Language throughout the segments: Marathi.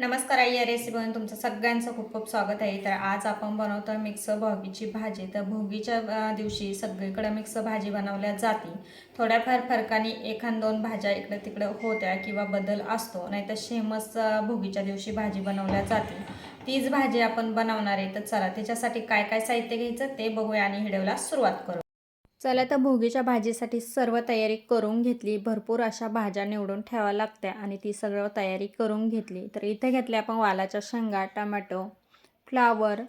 नमस्कार आई या रेसिपीमध्ये तुमचं सगळ्यांचं खूप खूप स्वागत आहे. तर आज आपण बनवतो मिक्स भोगीची भाजी. तर भोगीच्या दिवशी सगळीकडे मिक्स भाजी बनवल्या जाते. थोड्याफार फरकाने एखाद दोन भाज्या इकडे तिकडे होत्या किंवा बदल असतो. नाहीतर शेमच भोगीच्या दिवशी भाजी बनवल्या जाते. तीच भाजी आपण बनवणार आहे. तर चला त्याच्यासाठी काय काय साहित्य घ्यायचं ते बघूया आणि व्हिडिओला सुरुवात करू. चला तर भोगीच्या भाजीसाठी सर्व तयारी करून घेतली. भरपूर अशा भाज्या निवडून ठेवाव्या लागत्या आणि ती सगळं तयारी करून घेतली. तर इथे घेतले आपण वालाच्या शेंगा टमॅटो फ्लावर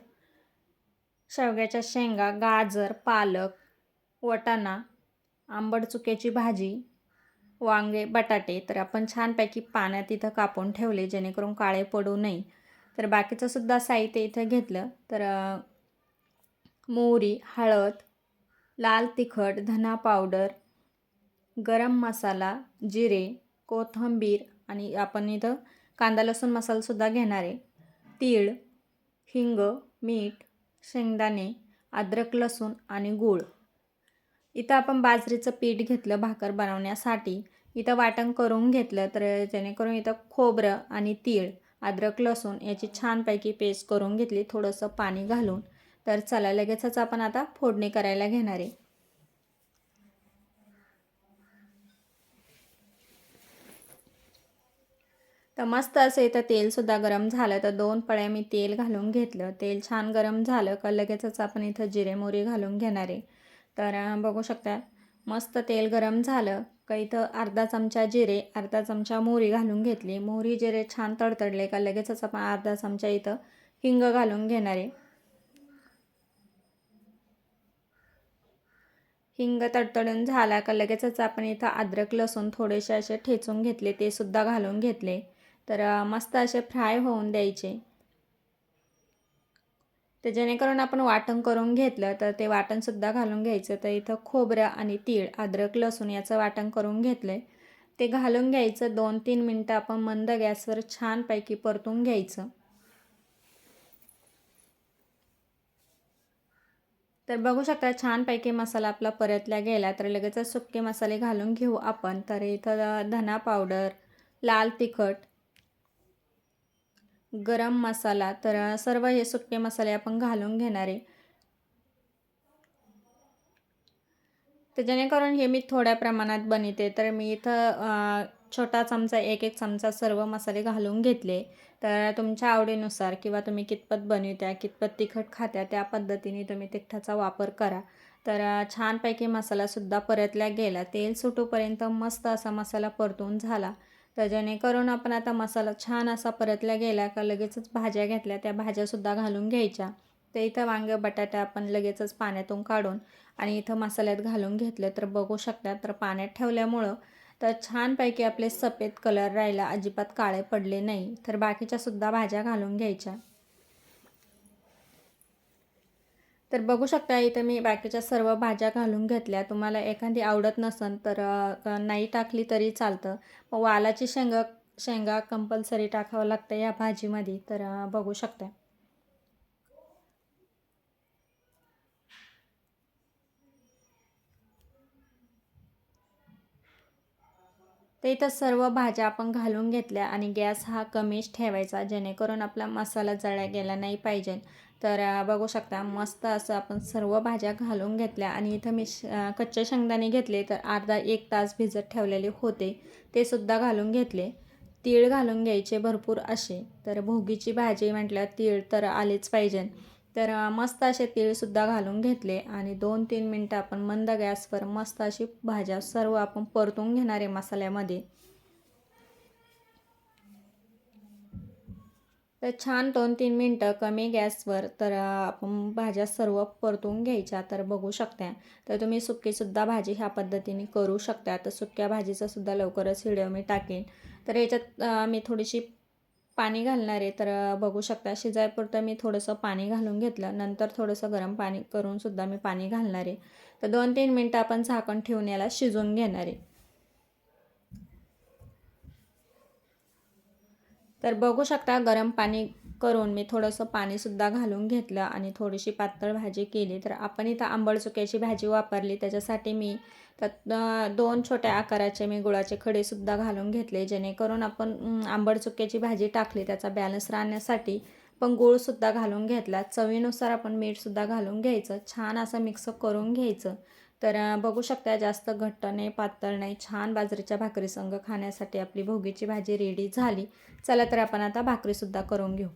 शेवग्याच्या शेंगा गाजर पालक वटाणा आंबट चुक्याची भाजी वांगे बटाटे. तर आपण छानपैकी पाण्यात इथं कापून ठेवले जेणेकरून काळे पडू नये. तर बाकीचंसुद्धा साहित्य इथं घेतलं. तर मोहरी हळद लाल तिखट धना पावडर गरम मसाला जिरे कोथिंबीर आणि आपण इथं कांदा लसूण मसालासुद्धा घेणार आहे. तीळ हिंग मीठ शेंगदाणे अद्रक लसूण आणि गूळ. इथं आपण बाजरीचं पीठ घेतलं भाकर बनवण्यासाठी. इथं वाटण करून घेतलं तर जेणेकरून इथं खोबरं आणि तीळ अद्रक लसूण याची छानपैकी पेस्ट करून घेतली. थोडंसं पाणी घालून तर चला लगेचच आपण आता फोडणी करायला घेणार आहे. तर मस्त असं इथं तेलसुद्धा गरम झालं तर दोन पळ्या मी तेल घालून घेतलं. तेल छान गरम झालं का लगेचच आपण इथं जिरे मोरी घालून घेणार आहे. तर बघू शकता मस्त तेल गरम झालं का इथं अर्धा चमचा जिरे अर्धा चमचा मोहरी घालून घेतली. मोहरी जिरे छान तडतडले का लगेचच आपण अर्धा चमचा इथं हिंग घालून घेणार आहे. हिंग तडतडून झाला का लगेचच आपण इथं अद्रक लसूण थोडेसे असे ठेचून घेतले ते सुद्धा घालून घेतले. तर मस्त असे फ्राय होऊन द्यायचे. तर जेणेकरून आपण वाटण करून घेतलं तर ते वाटणसुद्धा घालून घ्यायचं. तर इथं खोबरं आणि तीळ अद्रक लसूण याचं वाटण करून घेतलं आहे ते घालून घ्यायचं. दोन तीन मिनटं आपण मंद गॅसवर छानपैकी परतून घ्यायचं. तर बघू शकता छानपैकी मसाला आपला परतला गेला. तर लगेचच सुके मसाले घालून घेऊ आपण. तर इथं धना पावडर लाल तिखट गरम मसाला. तर सर्व हे सुके मसाले आपण घालून घेणार आहे. तर जेणेकरून हे मी थोड्या प्रमाणात बनवते. तर मी इथं छोटा चमचा एक एक चमचा सर्व मसाले घालून घेतले. तर तुमच्या आवडीनुसार किंवा तुम्ही कितपत बनवत्या कितपत तिखट खात्या त्या पद्धतीने तुम्ही तिखटाचा वापर करा. तर छानपैकी मसालासुद्धा परतल्या गेला. तेल सुटूपर्यंत मस्त असा मसाला परतून झाला. तर जेणेकरून आपण आता मसाला छान असा परतला गेला का लगेचच भाज्या घेतल्या त्या भाज्यासुद्धा घालून घ्यायच्या. तर इथं वांगे बटाटे आपण लगेचच पाण्यातून काढून आणि इथं मसाल्यात घालून घेतलं तर बघू शकता तर पाण्यात ठेवल्यामुळं तर छानपैकी आपले सफेद कलर राहिला. अजिबात काळे पडले नाही. तर बाकीच्या सुद्धा भाज्या घालून घ्यायच्या. तर बघू शकता इथं मी बाकीच्या सर्व भाज्या घालून घेतल्या. तुम्हाला एखादी आवडत नसन तर नाही टाकली तरी चालतं. मग वालाची शेंगा शेंगा कंपल्सरी टाकावं लागतं या भाजीमध्ये. तर बघू शकता. तर इथं सर्व भाज्या आपण घालून घेतल्या आणि गॅस हा कमीच ठेवायचा जेणेकरून आपला मसाला जळ्या गेला नाही पाहिजे. तर बघू शकता मस्त असं आपण सर्व भाज्या घालून घेतल्या आणि इथं मी श कच्चे शेंगदाणे घेतले तर अर्धा एक तास भिजत ठेवलेले होते. ते सुद्धा घालून घेतले. तीळ घालून घ्यायचे भरपूर असे. तर भोगीची भाजी म्हटल्यावर तीळ तर आलेच पाहिजे. तर मस्त असे तीळसुद्धा घालून घेतले आणि दोन तीन मिनटं आपण मंद गॅसवर मस्त अशी भाज्या सर्व आपण परतून घेणार आहे मसाल्यामध्ये. तर छान दोन तीन मिनटं कमी गॅसवर तर आपण भाज्या सर्व परतून घ्यायच्या तर बघू शकता. तर तुम्ही सुकीसुद्धा भाजी ह्या पद्धतीने करू शकता. तर सुक्या भाजीचासुद्धा लवकरच व्हिडिओ मी टाकेन. तर याच्यात मी थोडीशी पाणी घालणार आहे तर बघू शकता. शिजायपुरतं मी थोडंसं पाणी घालून घेतलं. नंतर थोडंसं गरम पाणी करूनसुद्धा मी पाणी घालणार. आहे तर दोन तीन मिनटं आपण झाकण ठेवून याला शिजवून घेणार. आहे तर बघू शकता गरम पाणी करून मी थोडंसं पाणीसुद्धा घालून घेतलं आणि थोडीशी पातळ भाजी केली. तर आपण इथं आंबट चुक्याची भाजी वापरली. त्याच्यासाठी मी त्यात दोन छोट्या आकाराचे मी गुळाचे खडेसुद्धा घालून घेतले. जेणेकरून आपण अं, आंबट चुक्याची भाजी टाकली त्याचा बॅलन्स राहण्यासाठी पण गूळसुद्धा घालून घेतला. चवीनुसार आपण मीठसुद्धा घालून घ्यायचं. छान असं मिक्स करून घ्यायचं. तर बघू शकता जास्त घट्ट नाही पातळ नाही छान बाजरीच्या भाकरीसंग खाण्यासाठी आपली भोगीची भाजी रेडी झाली. चला तर आपण आता भाकरीसुद्धा करून घेऊ.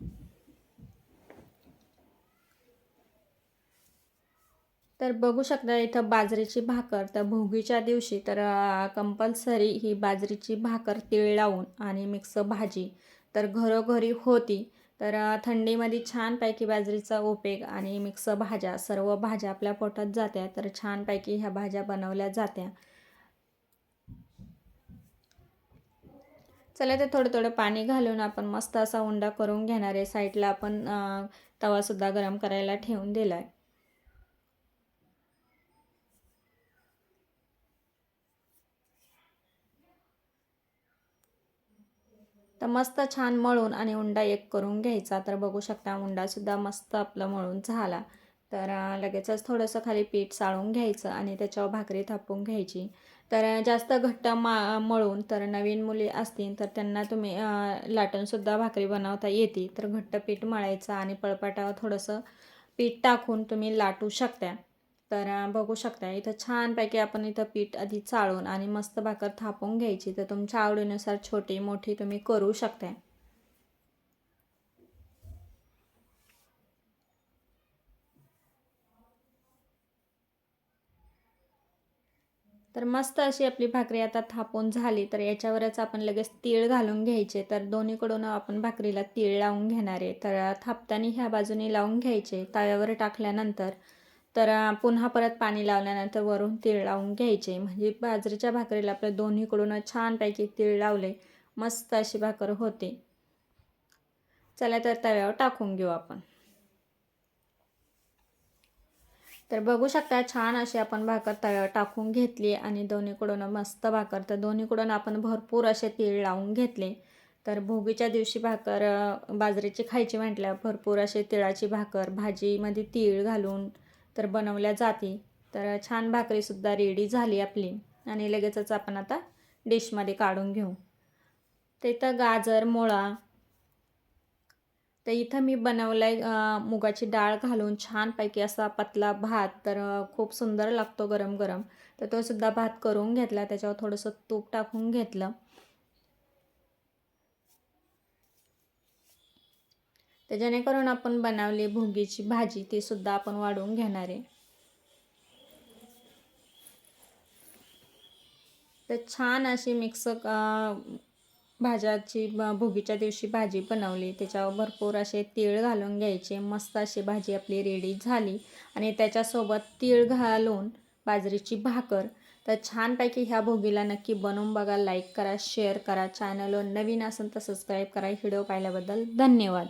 तर बघू शकता इथं बाजरीची भाकर तर भोगीच्या दिवशी तर कंपल्सरी ही बाजरीची भाकर तीळ लावून आणि मिक्स भाजी तर घरोघरी होती. तर थंडीमध्ये छानपैकी बाजरीचा उपेग आणि मिक्स भाज्या सर्व भाज्या आपल्या पोटात जात्या तर छानपैकी ह्या भाज्या बनवल्या जात्या. चला ते थोडं थोडं पाणी घालून आपण मस्त असा उंडा करून घेणार आहे. साईडला आपण तवासुद्धा गरम करायला ठेवून दिला आहे तर मस्त छान मळून आणि उंडा एक करून घ्यायचा. तर बघू शकता उंडासुद्धा मस्त आपलं मळून झाला. तर लगेचच थोडंसं खाली पीठ चाळून घ्यायचं आणि त्याच्यावर भाकरी थापून घ्यायची. तर जास्त घट्ट मा मळून तर नवीन मुली असतील तर त्यांना तुम्ही लाटूनसुद्धा भाकरी बनवता येते. तर घट्ट पीठ मळायचं आणि पळपाटावर थोडंसं पीठ टाकून तुम्ही लाटू शकता. तर बघू शकता इथं छानपैकी आपण इथं पीठ आधी चाळून आणि मस्त भाकर थापून घ्यायची. तर तुमच्या आवडीनुसार छोटी मोठी तुम्ही करू शकता तर मस्त अशी आपली भाकरी आता थापून झाली तर याच्यावरच आपण लगेच तीळ घालून घ्यायचे. तर दोन्हीकडून आपण भाकरीला तीळ लावून घेणार आहे. तर थापताना ह्या बाजूने लावून घ्यायचे. तव्यावर टाकल्यानंतर तर पुन्हा परत पाणी लावल्यानंतर वरून तीळ लावून घ्यायचे. म्हणजे बाजरीच्या भाकरीला आपल्या दोन्हीकडून छानपैकी तीळ लावले मस्त अशी भाकर होते. चला तर तव्यावर टाकून घेऊ आपण. तर बघू शकता छान अशी आपण भाकर तव्यावर टाकून घेतली आणि दोन्हीकडून मस्त भाकर. तर दोन्हीकडून आपण भरपूर असे तीळ लावून घेतले. तर भोगीच्या दिवशी भाकर बाजरीची खायची म्हटल्यावर भरपूर असे तिळाची भाकर भाजीमध्ये तीळ घालून तर बनवल्या जाते. तर छान भाकरीसुद्धा रेडी झाली आपली. आणि लगेचच आपण आता डिशमध्ये काढून घेऊ. तर इथं गाजर मुळा. तर इथं मी बनवलं आहे मुगाची डाळ घालून छानपैकी असा पतला भात. तर खूप सुंदर लागतो गरम गरम तर तो सुद्धा भात करून घेतला. त्याच्यावर थोडंसं तूप टाकून घेतलं. तर जेणेकरून आपण बनवली भोगीची भाजी ती सुद्धा आपण वाढवून घेणार आहे. तर छान अशी मिक्स भाज्याची भोगीच्या दिवशी भाजी बनवली. त्याच्यावर भरपूर असे तीळ घालून घ्यायचे. मस्त अशी भाजी आपली रेडी झाली. आणि त्याच्यासोबत तीळ घालून बाजरीची भाकर. तर छानपैकी ह्या भोगीला नक्की बनवून बघा. लाईक करा शेअर करा. चॅनलवर नवीन असेल तर सबस्क्राईब करा. व्हिडिओ पाहिल्याबद्दल धन्यवाद.